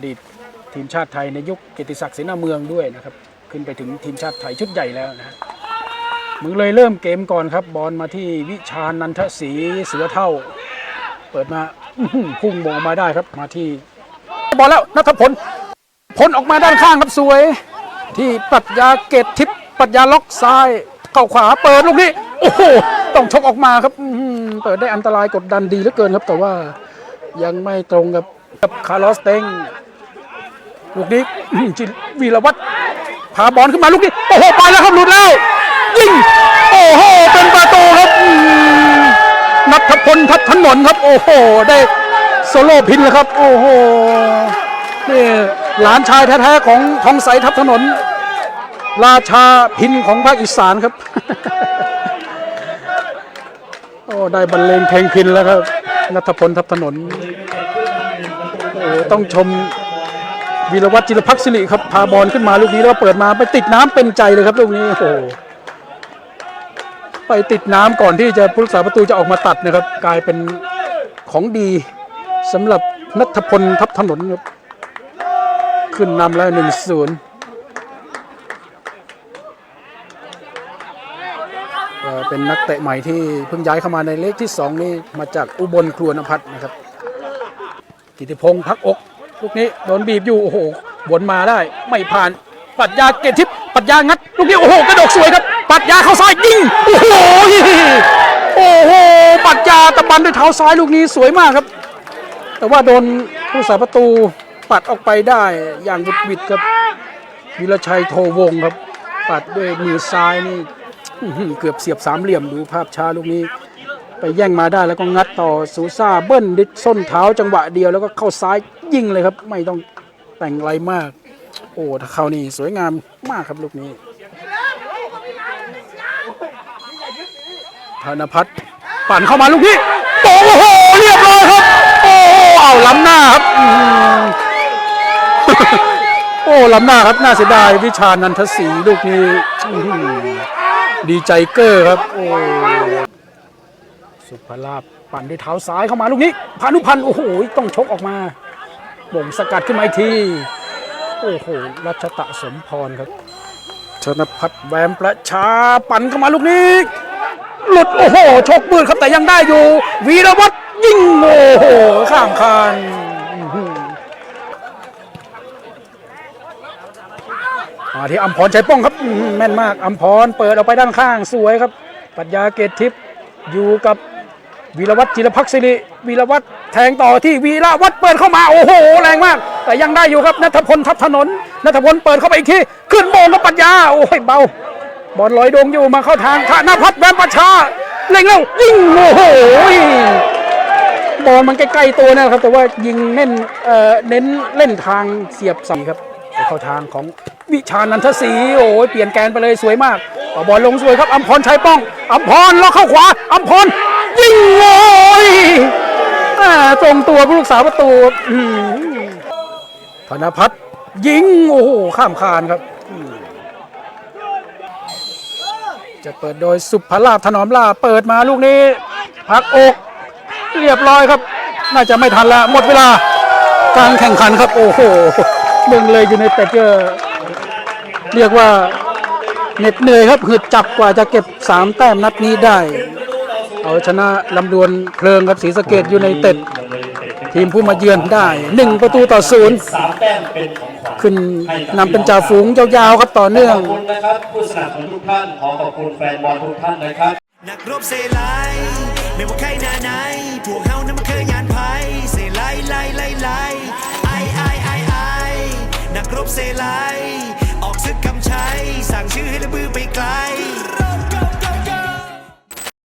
อดีตทีมชาติไทยในยุคเกียรติศักดิ์เสนาเมืองด้วยนะครับ ขึ้นไปถึงทีมชาติไทยชุดใหญ่แล้วนะมึงเลยเริ่มเกมก่อนครับ บอลมาที่วิชานันทศรีเสือเท่า เปิดมาพุ่งบอลมาได้ครับมาที่ บอลแล้วนัทพลพลออกมาด้านข้างครับสวย ที่ปรัชญาเกตทิพย์ปรัชญาล็อกซ้ายเข้าขวาเปิดลูกนี้โอ้โหต้องชกออกมาครับเปิดได้อันตรายกดดันดีเหลือเกินครับ แต่ว่ายังไม่ตรงกับกับคาร์ลอสเต็ง ลูกนี้ จิวีรวัตรพาบอลขึ้นมาลูกนี้ โอ้โห ไปแล้วครับหลุดแล้ว ยิง โอ้โห เป็นประตูครับนัทพลทัพถนนครับ โอ้โห ได้โซโล่พินแล้วครับ โอ้โห นี่หลานชายแท้ๆของทองใสทัพถนน ราชาพินของภาคอีสานครับ โอ้ ได้บรรเลงเพลงพินแล้วครับนัทพลทัพถนน โอ้ต้องชม วีรวัตรจิรพักสิริครับพาบอลขึ้นมาลูกนี้แล้วเปิดมาไปติดน้ำเป็นใจเลยครับลูกนี้โอ้โหไปติดน้ำก่อนที่จะผู้รักษาประตูจะออกมาตัดนะครับ กลายเป็นของดีสำหรับนัทพลทัพถนนครับขึ้นนำแล้วหนึ่งศูนย์เอ่อเป็นนักเตะใหม่ที่เพิ่งย้ายเข้ามาในเลขที่ 2 นี่มาจากอุบลครัวนพัฒน์นะครับ กิติพงศ์พักอก ลูกนี้โดนบีบอยู่โอ้โหวนมาได้ไม่ผ่านปัดยาเกตทิพย์ปัดยางัดลูกนี้โอ้โหกระดดสวยครับ ปัดยาเข้าซ้ายยิงโอ้โหโอ้โหปัดยาตะบันด้วยเท้าซ้ายลูกนี้สวยมากครับ แต่ว่าโดนผู้สาประตูปัดออกไปได้อย่างบุดบิดครับวิรชัยโทวงครับ ปัดด้วยมือซ้ายนี่เกือบเสียบสามเหลี่ยมดูภาพช้าลูกนี้ ไปแย่งมาได้แล้วก็งัดต่อซูซ่าเบิ้ลดิดส้นเท้าจังหวะเดียวแล้วก็เข้าซ้าย ยิงเลยครับ ไม่ต้องแต่งไรมาก โอ้ถ้าเขานี่สวยงามมากครับลูกนี้ธนพัฒน์ปั่นเข้ามาลูกนี้โอ้โหเรียบร้อยครับ โอ้โหเอาล้ำหน้าครับโอ้ล้ำหน้าครับน่าเสียดายวิชานันทศรีลูกนี้ดีใจเกอร์ครับโอ้สุภลาภปั่นด้วยเท้าซ้ายเข้ามาลูกนี้พานุพันธ์โอ้โหต้องชกออกมา บ่งสกัดขึ้นมาอีกที โอ้โห รัชตะสมพรครับ ชนพัฒน์แวมประชาปั่นเข้ามาลูกนี้ หลุด โอ้โหชกมืดครับแต่ยังได้อยู่ วีรวัตรยิง โอ้โห ข้ามคานอื้อหือมาที่อัมพรใชัยป้องครับ แม่นมากอัมพรเปิดออกไปด้านข้างสวยครับ ปัญญาเกตทิพย์อยู่กับ วีรวัตรจิรพักดิ์สิริวีรวัตรแทงต่อที่วีรวัตรเปิดเข้ามาโอ้โหแรงมาก แต่ยังได้อยู่ครับนัทพลทับถนนนัทพลเปิดเข้าไปอีกทีขึ้นโมงกับปัญญาโอ้ยเบาบอลลอยดวงอยู่มาเข้าทางธนพัฒน์แวมประชาเล่งแล้วยิงโอ้โหบอลมันใกล้ๆตัวนะครับ แต่ว่ายิงเน้นเอ่อเน้นเล่นทางเสียบส่ครับเข้าทางของวิชานันทศรีโอ้ยเปลี่ยนแกนไปเลยสวยมากบอลลงสวยครับอัมพรชัยป้องอัมพรล็อกเข้าขวาอัมพร ยิงโอยอ่าตรงตัวผู้รักษาประตูธนพัฒน์ยิงโอ้โหข้ามคานครับ จะเปิดโดยสุภลาภถนอมลาเปิดมาลูกนี้ พักอกเรียบร้อยครับ น่าจะไม่ทันละหมดเวลาการแข่งขันครับ โอ้โหเมืองเลยอยู่ในแต่ก็เรียกว่าเหน็ดเหนื่อยครับหืดจับกว่าจะเก็บ 3 แต้มนัดนี้ได้ เอาชนะลำดวนเพลิงครับศรีสะเกดอยู่ในเต็ด ทีมผู้มาเยือนได้ 1 ประตูต่อศูนย์สามแต้มเป็นของขวัญขึ้นนำเป็นจ่าฝูงยาวๆครับต่อเนื่อง ขอบคุณนะครับผู้สนับสนุนทุกท่านขอขอบคุณแฟนบอลทุกท่านนะครับ นักรบเซไลไม่ว่าใครหน้าไหนพวกเฮานั้นมันเคยงานไพ่เซไลไลไลไล